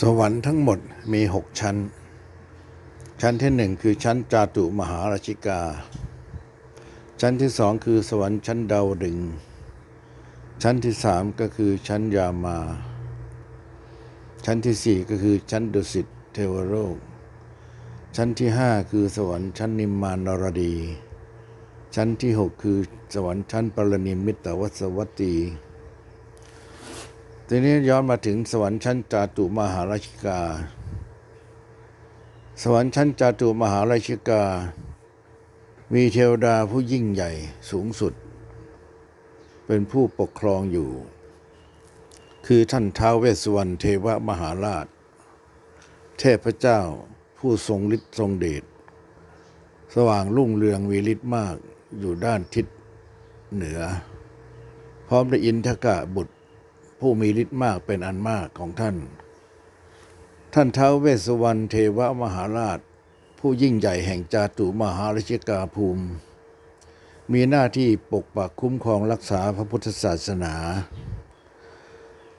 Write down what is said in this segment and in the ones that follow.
สวรรค์ทั้งหมดมีหกชั้น ชั้นที่หนึ่งคือชั้นจาตุมหาราชิกา ชั้นที่สองคือสวรรค์ชั้นดาวดึง ชั้นที่สามก็คือชั้นยามา ชั้นที่สี่ก็คือชั้นดุสิตเทวโลก ชั้นที่ห้าคือสวรรค์ชั้นนิมมานรดี ชั้นที่หกคือสวรรค์ชั้นปรนิมิตวัสวัตตี ทีนี้ย้อนมาถึงสวรรค์ชั้นจาตุมหาราชิกา สวรรค์ชั้นจาตุมหาราชิกา มีเทวดาผู้ยิ่งใหญ่สูงสุด เป็นผู้ปกครองอยู่ คือท่านท้าวเวสสวรรณเทวมหาราช เทพเจ้าผู้ทรงฤทธิ์ทรงเดชสว่างรุ่งเรืองวีฤทธิ์มากอยู่ด้านทิศเหนือ พร้อมด้วยอินทกะบุตร ผู้มีฤทธิ์มากเป็นอันมากของท่าน ท่านเท้าวเวสสวรรณเทวมหาราช ผู้ยิ่งใหญ่แห่งจาตุมหาราชิกาภูมิ มีหน้าที่ปกปักคุ้มครองรักษาพระพุทธศาสนา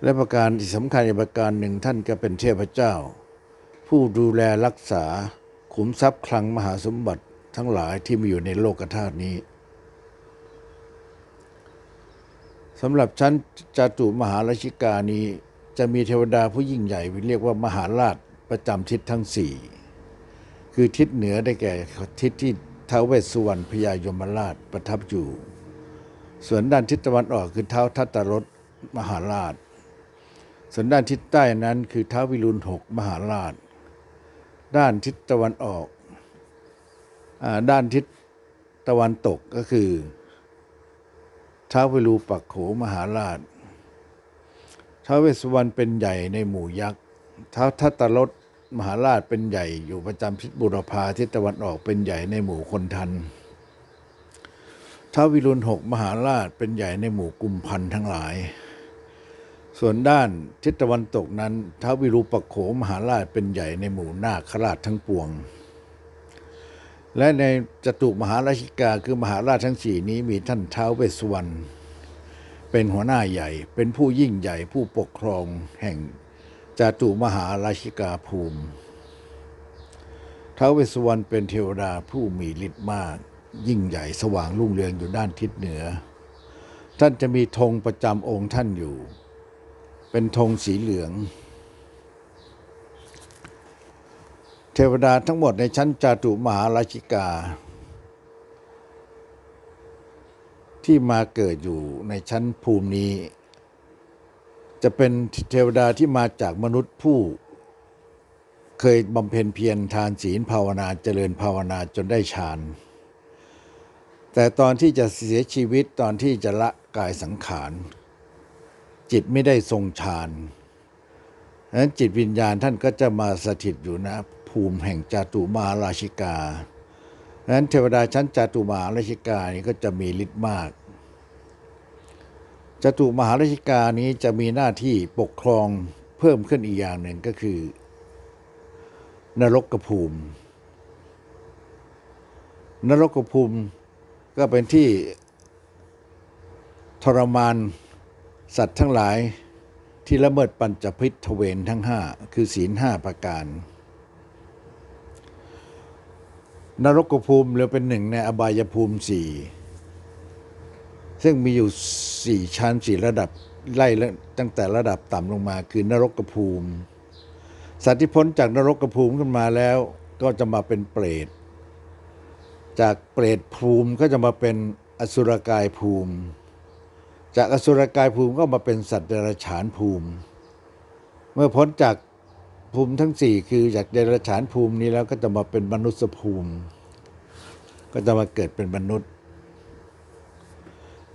และประการที่สำคัญอีกประการหนึ่งท่านก็เป็นเทพเจ้า ผู้ดูแลรักษาขุมทรัพย์คลังมหาสมบัติทั้งหลายที่มีอยู่ในโลกธาตุนี้ สำหรับชั้นจาตุมหาราชิกานี้ จะมีเทวดาผู้ยิ่งใหญ่เรียกว่ามหาราชประจำทิศทั้งสี่คือทิศเหนือได้แก่ทิศที่ท้าวเวสสุวรรณพญายมราชประทับอยู่ ส่วนด้านทิศตะวันออกคือเท้าทัตตรสมหาราช ส่วนด้านทิศใต้นั้นคือท้าววิรุณหกมหาราช ด้านทิศตะวันออกอด้านทิศตะวันตกก็คือ ท้าววิรูปักโขมหาราชท้าวเวสสุวรรณเป็นใหญ่ในหมู่ยักษ์ท้าวทัตตรสมหาราชเป็นใหญ่อยู่ประจำทิศบุรพาทิศตะวันออกเป็นใหญ่ในหมู่คนทันท้าววิรุณหกมหาราชเป็นใหญ่ในหมู่กุมพันทั้งหลาย ส่วนด้านทิศตะวันตกนั้นท้าววิรูปักโขมหาราชเป็นใหญ่ในหมู่นาคราชทั้งปวง และในจตุมหาราชิกาคือมหาราชทั้งสี่นี้มีท่านเท้าวเวสวรรณเป็นหัวหน้าใหญ่ เป็นผู้ยิ่งใหญ่ผู้ปกครองแห่งจตุมหาราชิกาภูมิท้าวเวสวรรณเป็นเทวดาผู้มีฤทธิ์มาก ยิ่งใหญ่สว่างรุ่งเรืองอยู่ด้านทิศเหนือ ท่านจะมีธงประจำองค์ท่านอยู่ เป็นธงสีเหลือง เทวดาทั้งหมดในชั้นจาตุมหาราชิกา ที่มาเกิดอยู่ในชั้นภูมินี้ จะเป็นเทวดาที่มาจากมนุษย์ผู้ เคยบำเพ็ญเพียรทานศีลภาวนาเจริญภาวนาจนได้ฌานแต่ตอนที่จะเสียชีวิตตอนที่จะละกายสังขาร จิตไม่ได้ทรงฌานดังนั้นจิตวิญญาณท่านก็จะมาสถิตอยู่นะ ภูมิแห่งจตุมาราชิกาดังนั้นเทวดาชั้นจตุมาราชิกานี้ก็จะมีฤทธิ์มากจตุมหาราชิกานี้จะมีหน้าที่ปกครองเพิ่มขึ้นอีกอย่างหนึ่งก็คือ นรกภูมิ นรกภูมิก็เป็นที่ทรมานสัตว์ทั้งหลายที่ละเมิดปัญจพิษทเวนทั้งห้าคือศีลห้าประการ นรกภูมิเหลือเป็นหนึ่งในอบายภูมิสี่ซึ่งมีอยู่สี่ชั้นสี่ระดับไล่ตั้งแต่ระดับต่ำลงมาคือนรกภูมิ สัตว์ที่พ้นจากนรกภูมิขึ้นมาแล้วก็จะมาเป็นเปรต จากเปรตภูมิก็จะมาเป็นอสุรกายภูมิ จากอสุรกายภูมิก็มาเป็นสัตว์เดรัจฉานภูมิ เมื่อพ้นจาก ภูมิทั้งสี่คือจากเดรัจฉานภูมินี้แล้วก็จะมาเป็นมนุษยภูมิ ก็จะมาเกิดเป็นมนุษย์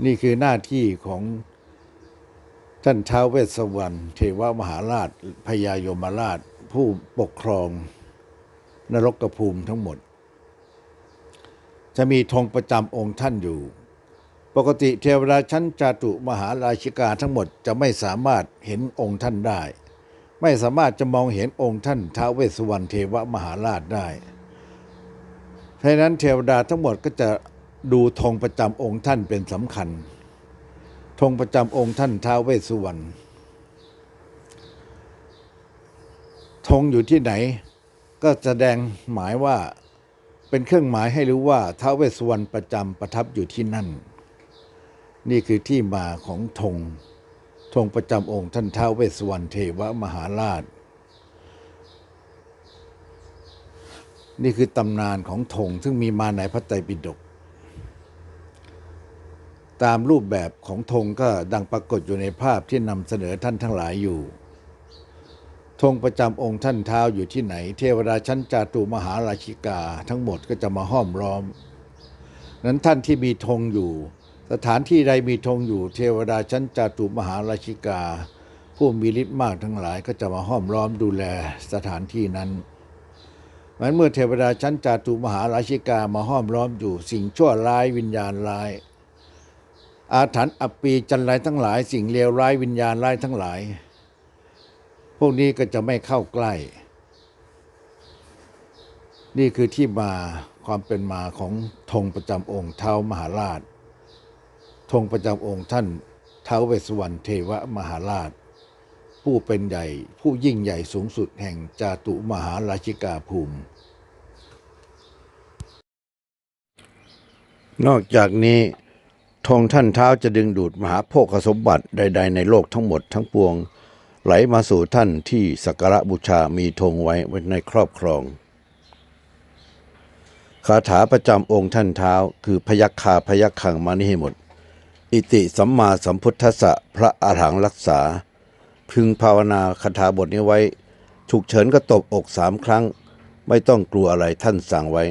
นี่คือหน้าที่ของท่านท้าวเวสสวรรณเทวมหาราชพญายมราช ผู้ปกครองนรกภูมิทั้งหมด จะมีธงประจำองค์ท่านอยู่ ปกติเทวดาชั้นจาตุมหาราชิกาทั้งหมดจะไม่สามารถเห็นองค์ท่านได้ ไม่สามารถจะมองเห็นองค์ท่านท้าวเวสสุวรรณเทวมหาราชได้ เพราะนั้นเทวดาทั้งหมดก็จะดูธงประจำองค์ท่านเป็นสำคัญธงประจำองค์ท่านท้าวเวสสุวรรณธงอยู่ที่ไหน ก็แสดงหมายว่าเป็นเครื่องหมายให้รู้ว่าท้าวเวสสวรรณประจำประทับอยู่ที่นั่น นี่คือที่มาของธง ธงประจำองค์ท่านท้าวเวสสวรรณเทวมหาราช นี่คือตำนานของธงซึ่งมีมาในพระไตรปิฎกตามรูปแบบของธงก็ดังปรากฏอยู่ในภาพที่นำเสนอท่านทั้งหลายอยู่ธงประจำองค์ท่านเท้าอยู่ที่ไหน เทวดาชั้นจาตุมหาราชิกา ทั้งหมดก็จะมาห้อมล้อม นั้นท่านที่มีธงอยู่ สถานที่ใดมีธงอยู่เทวดาชั้นจาตุมหาราชิกา ผู้มีฤทธิ์มากทั้งหลายก็จะมาห้อมล้อมดูแลสถานที่นั้นมันเมื่อเทวดาชั้นจาตุมหาราชิกามาห้อมล้อมอยู่สิ่งชั่วร้ายวิญญาณร้าย อาถรรพ์อัปปีจันไรทั้งหลาย สิ่งเลวร้ายวิญญาณร้ายทั้งหลาย พวกนี้ก็จะไม่เข้าใกล้ นี่คือที่มาความเป็นมาของธงประจำองค์เท้ามหาราช ธงประจำองค์ท่านเท้าวเวสสวรรณเทวมหาราช ผู้เป็นใหญ่ผู้ยิ่งใหญ่สูงสุดแห่งจาตุมหาราชิกาภูมิ นอกจากนี้ธงท่านเท้าจะดึงดูดมหาโภคสมบัติใด ๆ ในโลกทั้งหมดทั้งปวง ไหลมาสู่ท่านที่สักการะบูชามีธงไว้ไว้ในครอบครองคาถาประจำองค์ท่านเท้าคือพยัคฆาพยัคขังมานี่ให้หมด อิติสัมมาสัมพุทธัสสะพระอาหังรักษา พึงภาวนาคาถาบทนี้ไว้ ฉุกเฉินก็ตบอกสามครั้ง ไม่ต้องกลัวอะไรท่านสั่งไว้